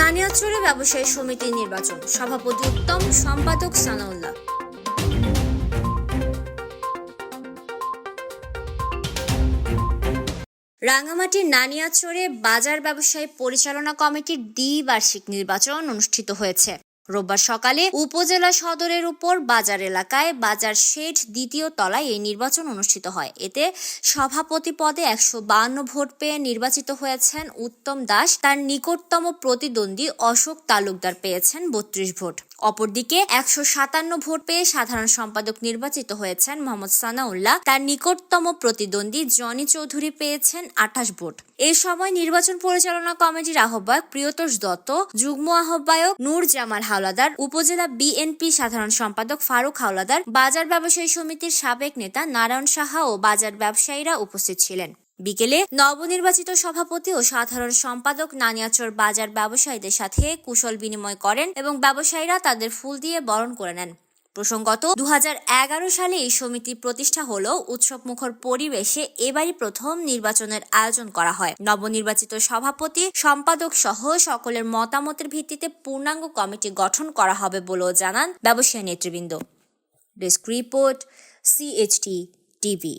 নানিয়াচরে ব্যবসায়ী সমিতির নির্বাচন। সভাপতি উত্তম, সম্পাদক সানাউল্লাহ। রাঙামাটির নানিয়াচরে বাজার ব্যবসায়ী পরিচালনা কমিটির দ্বিবার্ষিক নির্বাচন অনুষ্ঠিত হয়েছে। রোববার সকালে উপজেলা সদরের উপর বাজার এলাকায় বাজার শেঠ দ্বিতীয় তলায় এই নির্বাচন অনুষ্ঠিত হয়। এতে সভাপতি পদে একশো বান্ন ভোট পেয়ে নির্বাচিত হয়েছেন উত্তম দাস। তার নিকটতম প্রতিদ্বন্দ্বী অশোক তালুকদার পেয়েছেন বত্রিশ ভোট। অপরদিকে একশো সাতান্ন ভোট পেয়ে সাধারণ সম্পাদক নির্বাচিত হয়েছেন মোহাম্মদ সানাউল্লাহ। তার নিকটতম প্রতিদ্বন্দ্বী জনি চৌধুরী পেয়েছেন আঠাশ ভোট। এ সময় নির্বাচন পরিচালনা কমিটির আহ্বায়ক প্রিয়তোষ দত্ত, যুগ্ম আহ্বায়ক নূর জামাল হাওলাদার, উপজেলা বিএনপি সাধারণ সম্পাদক ফারুক হাওলাদার, বাজার ব্যবসায়ী সমিতির সাবেক নেতা নারায়ণ সাহা ও বাজার ব্যবসায়ীরা উপস্থিত ছিলেন। বিকেলে নবনির্বাচিত সভাপতি ও সাধারণ সম্পাদক নানিয়াচর বাজার ব্যবসায়ীদের সাথে কুশল বিনিময় করেন এবং ব্যবসায়ীরা তাদের ফুল দিয়ে বরণ করে নেন। প্রসঙ্গত দু সালে এই সমিতি প্রতিষ্ঠা হলেও উৎসব মুখর পরিবেশে এবারই প্রথম নির্বাচনের আয়োজন করা হয়। নবনির্বাচিত সভাপতি, সম্পাদক সহ সকলের মতামতের ভিত্তিতে পূর্ণাঙ্গ কমিটি গঠন করা হবে বলেও জানান ব্যবসায়ী নেতৃবৃন্দ। Desk report CHT TV